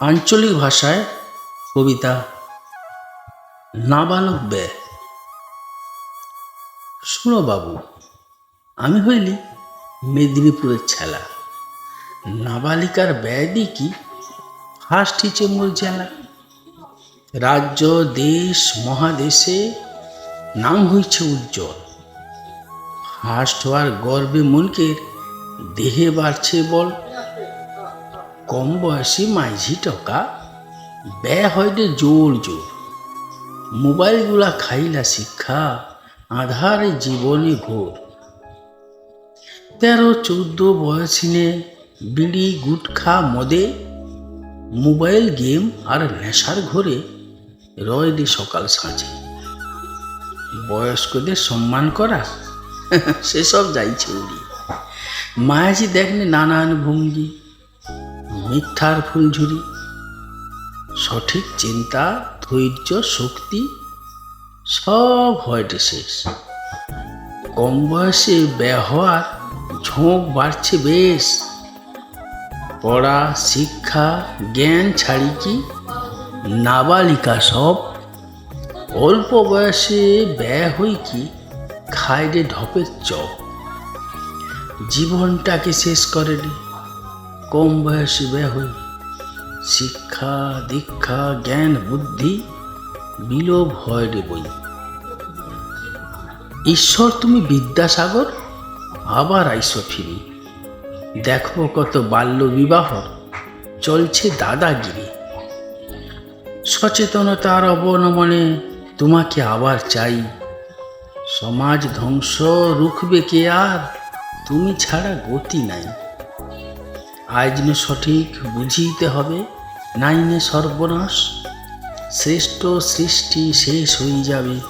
আঞ্চলিক ভাষায় কবিতা নাবালক ব্যয়। শুনো বাবু, আমি হইলি মেদিনীপুরের ছেলা। নাবালিকার ব্যয় কি ফার্স্ট হিচে মোর জেলা রাজ্য, দেশ, মহাদেশে নাম হইছে উজ্জ্বল। ফার্স্ট হওয়ার গর্বে মনকের দেহে বাড়ছে বল। কম বয়সী মাইঝি টকা ব্যয় হয় রে জোর জোর। মোবাইলগুলা খাইলা শিক্ষা, আধারে জীবনে ঘোর তেরো, চোদ্দ বয়সিনে বিড়ি, গুটখা, মদে, মোবাইল গেম আর নেশার ঘরে রয় রে সকাল সাঁঝে। বয়স্কদের সম্মান করা, সেসব যাইছে উড়ি। মায়াজি দেখনে নানান ভঙ্গি মিথ্যার ফুলঝুরি সঠিক চিন্তা, ধৈর্য, শক্তি, সব হয়টে শেষ। কম বয়সে ব্যবহার, ঝোঁক বাড়ছে বেশ। পড়া, শিক্ষা, জ্ঞান ছাড়ি কি? নাবালিকা সব। অল্প বয়সে ব্যয় হই কি? খায় রে ঢপের চপ। জীবনটাকে শেষ করে রে কম বয়সে ব্যয় শিক্ষা, দীক্ষা, জ্ঞান, বুদ্ধি, বিলোপ হয় রে বই। ঈশ্বর, তুমি বিদ্যাসাগর, আবার আইসো ফিরি। দেখো কত বাল্য বিবাহ, চলছে দাদাগিরি। সচেতনতার অবনমনে তোমাকে আবার চাই। সমাজ ধ্বংস, রুখবে কে আর? তুমি ছাড়া গতি নাই। আজ সঠিক বুঝিতে হবে নাই নে সর্বনাশ। শ্রেষ্ঠ সৃষ্টি শেষ হয়ে যাবে,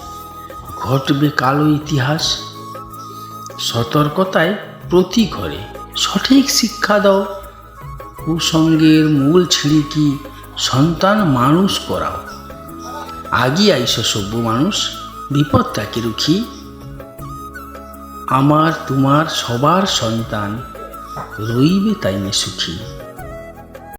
ঘটবে কালো ইতিহাস। সতর্কতায় প্রতি ঘরে সঠিক শিক্ষা দাও। কুসঙ্গের মূল ছিঁড়ি কি সন্তান মানুষ করাও? আগি আইস সভ্য মানুষ, বিপদটাকে রুখি। আমার, তোমার, সবার সন্তান। Луїві та й.